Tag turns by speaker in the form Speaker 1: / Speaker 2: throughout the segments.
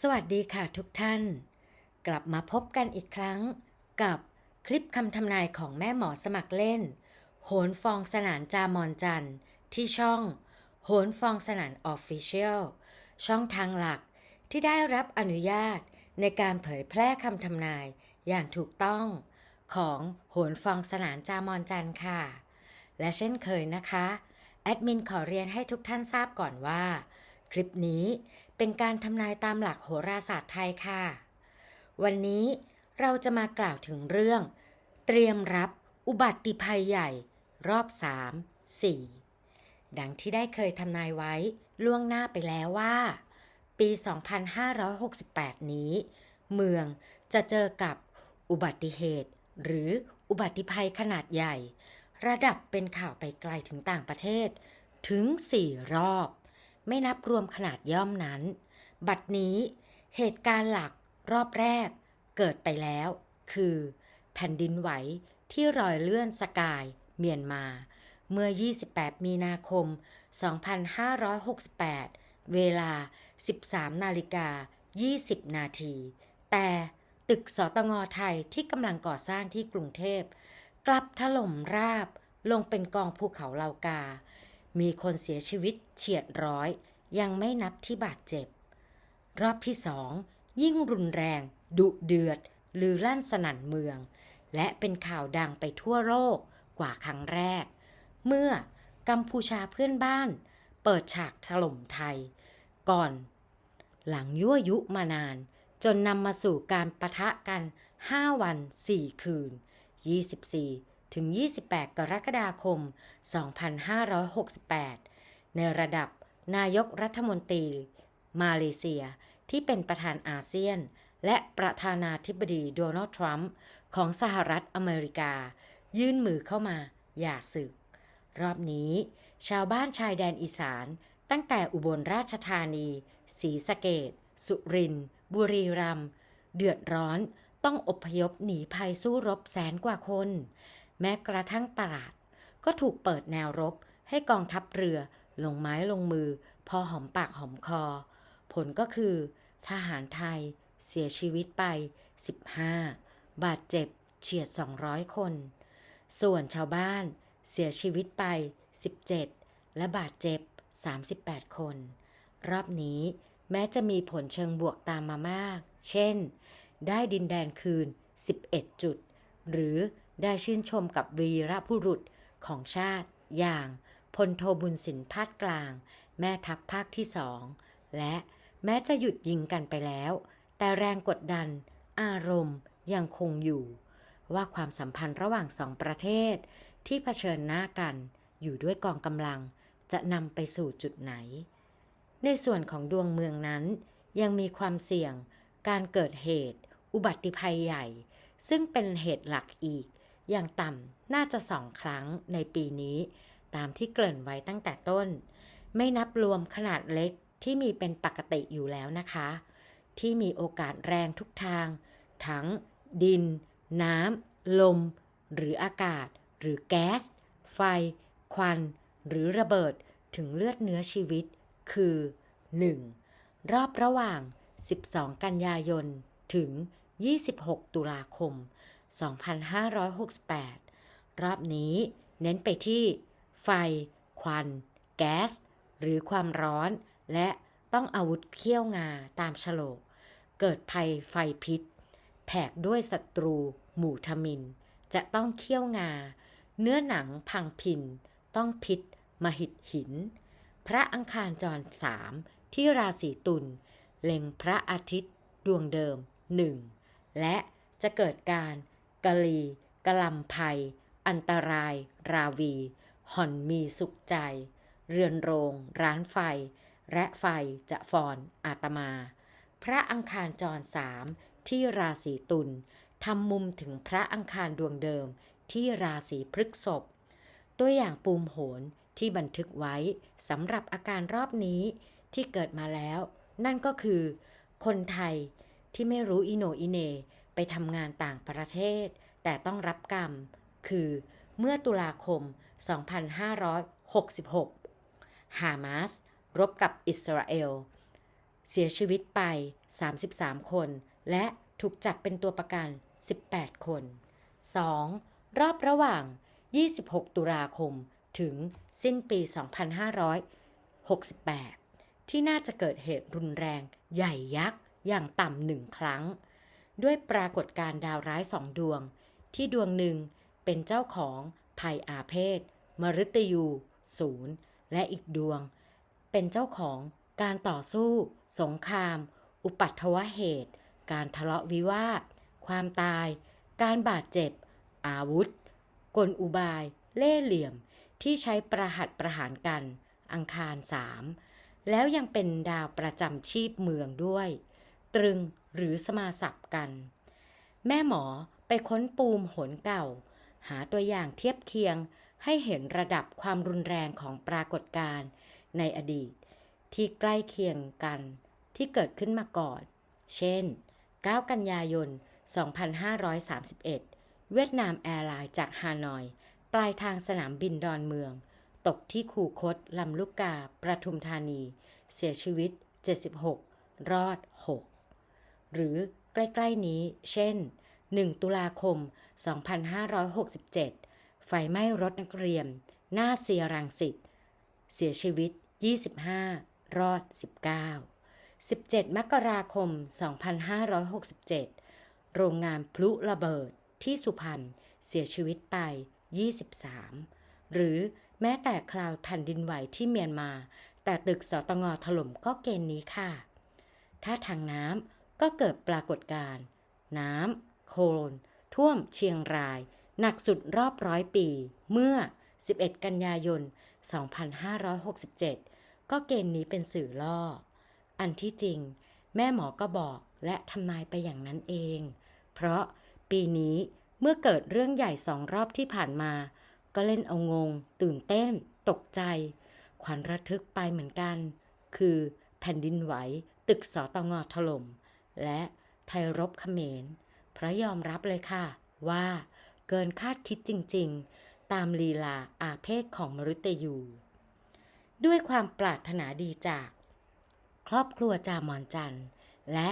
Speaker 1: สวัสดีค่ะทุกท่าน กลับมาพบกันอีกครั้งกับคลิปคำทำนายของแม่หมอสมัครเล่น โหนฟองสนานจามอนจันที่ช่อง โหนฟองสนานออฟฟิเชียลช่องทางหลักที่ได้รับอนุญาตในการเผยแพร่คำทำนายอย่างถูกต้องของโหนฟองสนานจามอนจันค่ะ และเช่นเคยนะคะ แอดมินขอเรียนให้ทุกท่านทราบก่อนว่า คลิปนี้ เป็นการทำนายตามหลักโหราศาสตร์ไทยค่ะ วันนี้เราจะมากล่าวถึงเรื่อง เตรียมรับอุบัติภัยใหญ่ รอบ 3 4 ดังที่ได้เคยทำนายไว้ล่วงหน้าไปแล้วว่า ปี 2568 นี้ เมืองจะเจอกับอุบัติเหตุ หรืออุบัติภัยขนาดใหญ่ ระดับเป็นข่าวไปไกลถึงต่างประเทศถึง 4 รอบ ไม่นับรวมขนาดย่อมนั้น บัดนี้เหตุการณ์หลักรอบแรกเกิดไปแล้ว คือ แผ่นดินไหวที่รอยเลื่อนสกาย เมียนมา เมื่อ 28 มีนาคม 2568 เวลา 13 นาฬิกา 20 นาที แต่ตึกสตงไทยที่กำลังก่อสร้างที่กรุงเทพ กลับถล่มราบลงเป็นกองภูเขาเหล่ากา มีคนเสียชีวิตเฉียดร้อย ยังไม่นับที่บาดเจ็บ รอบที่สองยิ่งรุนแรง ดุเดือดหรือลั่นสนั่นเมือง และเป็นข่าวดังไปทั่วโลกกว่าครั้งแรก เมื่อกัมพูชาเพื่อนบ้าน เปิดฉากถล่มไทย ก่อน หลังยั่วยุมานาน จนนำมาสู่การประทะกัน 5 วัน 4 คืน 24 ถึง 28 กรกฎาคม 2568 ในระดับนายกรัฐมนตรี มาเลเซีย ที่เป็นประธานอาเซียน และประธานาธิบดีโดนัลด์ทรัมป์ของสหรัฐอเมริกา ยื่นมือเข้ามาอย่าศึก รอบนี้ ชาวบ้านชายแดนอีสาน ตั้งแต่อุบลราชธานีศรีสะเกดสุรินทร์บุรีรัมย์เดือดร้อนต้องอพยพหนีภัยสู้รบแสนกว่าคน แม้กระทั่งตลาด ก็ถูกเปิดแนวรบ ให้กองทัพเรือลงไม้ลงมือ พอหอมปากหอมคอ ผลก็คือ ทหารไทยเสียชีวิตไป 15 บาดเจ็บเฉียด 200 คน ส่วนชาวบ้านเสียชีวิตไป 17 และบาดเจ็บ 38 คน รอบนี้แม้จะมีผลเชิงบวกตามมามาก เช่น ได้ดินแดนคืน 11 จุด หรือ ได้ชื่นชมกับวีรบุรุษของชาติ อย่างพลโทบุญสินพาดกลาง แม่ทัพภาคที่สอง และแม้จะหยุดยิงกันไปแล้ว แต่แรงกดดัน อารมณ์ยังคงอยู่ ว่าความสัมพันธ์ระหว่างสองประเทศ ที่เผชิญหน้ากันอยู่ด้วยกองกำลังจะนำไปสู่จุดไหน ในส่วนของดวงเมืองนั้น ยังมีความเสี่ยงการเกิดเหตุ อุบัติภัยใหญ่ ซึ่งเป็นเหตุหลักอีก อย่างต่ำน่าจะสองครั้งในปีนี้ ตามที่เกริ่นไว้ตั้งแต่ต้น ไม่นับรวมขนาดเล็กที่มีเป็นปกติอยู่แล้วนะคะ ที่มีโอกาสแรงทุกทาง ทั้ง ดิน น้ำ ลม หรืออากาศ หรือแก๊ส ไฟ ควัน หรือระเบิดถึงเลือดเนื้อชีวิต คือ 1. รอบระหว่าง 12 กันยายน ถึง 26 ตุลาคม 2568 รอบนี้เน้นไปที่ไฟ ควัน แก๊ส หรือความร้อน และต้องอาวุธเขี้ยวงาตามฉลก เกิดภัยไฟพิษ แผกด้วยศัตรู หมู่ทมิน จะต้องเขี้ยวงา เนื้อหนังพังพิน ต้องพิษ มหิดหิน พระอังคารจรสามที่ราศีตุลเล็งพระอาทิตย์ ดวงเดิมหนึ่งและจะเกิดการ กะลีกะลำภัย อันตราย ราวี ห่อนมีสุขใจ เรือนโรง ร้านไฟ และไฟจะฟอนอาตมา พระอังคารจรสามที่ราศีตุลทำมุมถึงพระอังคารดวงเดิมที่ราศีพฤกษภตัวอย่างปูมโหนที่บันทึกไว้สำหรับอาการรอบนี้ที่เกิดมาแล้ว นั่นก็คือ คนไทยที่ไม่รู้อิโนอิเน ไปทำงานต่างประเทศ แต่ต้องรับกรรม คือเมื่อตุลาคม 2566 ฮามาสรบกับอิสราเอล เสียชีวิตไป 33 คน และถูกจับเป็นตัวประกัน 18 คน 2. รอบระหว่าง 26 ตุลาคม ถึงสิ้นปี 2568 ที่น่าจะเกิดเหตุรุนแรงใหญ่ยักษ์อย่างต่ำหนึ่งครั้ง ด้วยปรากฏการณ์ดาวร้ายสองดวง ที่ดวงหนึ่งเป็นเจ้าของภัยอาเพศ มฤตยูศูนย์และอีกดวง เป็นเจ้าของการต่อสู้ สงคราม อุปัตวเหตุ การทะเลาะวิวาท ความตาย การบาดเจ็บ อาวุธ กลอุบาย เล่เหลี่ยม ที่ใช้ประหัตประหารกัน อังคารสามแล้วยังเป็นดาวประจำชีพเมืองด้วย ตรึงหรือสมาสับกัน แม่หมอไปค้นปูมโหนเก่า หาตัวอย่างเทียบเคียงให้เห็นระดับความรุนแรงของปรากฏการณ์ในอดีต ที่ใกล้เคียงกันที่เกิดขึ้นมาก่อน เช่น 9 กันยายน 2531 เวียดนามแอร์ไลน์จากฮานอย ปลายทางสนามบินดอนเมือง ตกที่คูคตลำลูกกา ประทุมธานี เสียชีวิต 76 รอด 6 หรือใกล้ๆนี้ เช่น 1 ตุลาคม 2567 ไฟไหม้รถนักเรียน หน้าเซียรังสิต เสียชีวิต 25 รอด 19 17 มกราคม 2567 โรงงานพลุระเบิดที่สุพรรณเสียชีวิตไป 23 หรือแม้แต่คราวแผ่นดินไหวที่เมียนมา แต่ตึกสตงถล่มก็เกณฑ์นี้ค่ะ ถ้าทางน้ำ ก็เกิดปรากฏการณ์น้ำโคลน ท่วมเชียงราย หนักสุดรอบร้อยปี เมื่อ 11 กันยายน 2567 ก็เกณฑ์นี้เป็นสื่อล่อ อันที่จริง แม่หมอก็บอกและทำนายไปอย่างนั้นเอง เพราะปีนี้เมื่อเกิดเรื่องใหญ่สองรอบที่ผ่านมา ก็เล่นเอางง ตื่นเต้น ตกใจ ขวัญระทึกไปเหมือนกัน คือแผ่นดินไหว ตึกสตงถล่ม และไทยรบเขมร พระยอมรับเลยค่ะ ว่าเกินคาดคิดจริงๆ ตามลีลาอาเพศของมฤตยู ด้วยความปรารถนาดีจาก ครอบครัวจามอนจันและ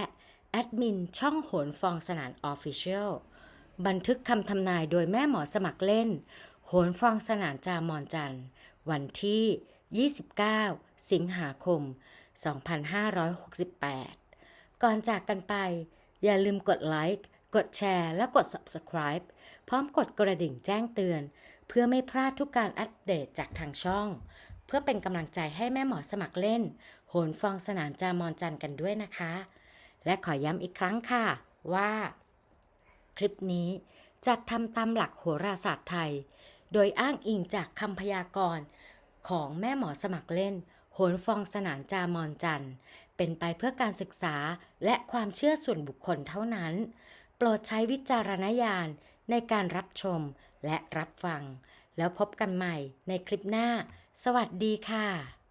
Speaker 1: แอดมินช่องโหนฟองสนานออฟฟิเชียลบันทึกคำทำนายโดยแม่หมอสมัครเล่น โหนฟองสนานจามอนจันวันที่ 29 สิงหาคม 2568 ก่อนจากกันไป อย่าลืมกดไลค์กดแชร์และกด Subscribe พร้อมกดกระดิ่งแจ้งเตือน เพื่อไม่พลาดทุกการอัปเดตจากทางช่อง เพื่อเป็นกำลังใจให้แม่หมอสมัครเล่น โหนฟองสนานจามอนจันกันด้วยนะคะ และขอย้ำอีกครั้งค่ะว่า คลิปนี้จัดทำตามหลักโหราศาสตร์ไทย โดยอ้างอิงจากคำพยากรณ์ของแม่หมอสมัครเล่น โหนฟองสนานจามอนจันเป็นไปเพื่อการศึกษาและความเชื่อส่วนบุคคลเท่านั้น โปรดใช้วิจารณญาณในการรับชมและรับฟัง แล้วพบกันใหม่ในคลิปหน้า สวัสดีค่ะ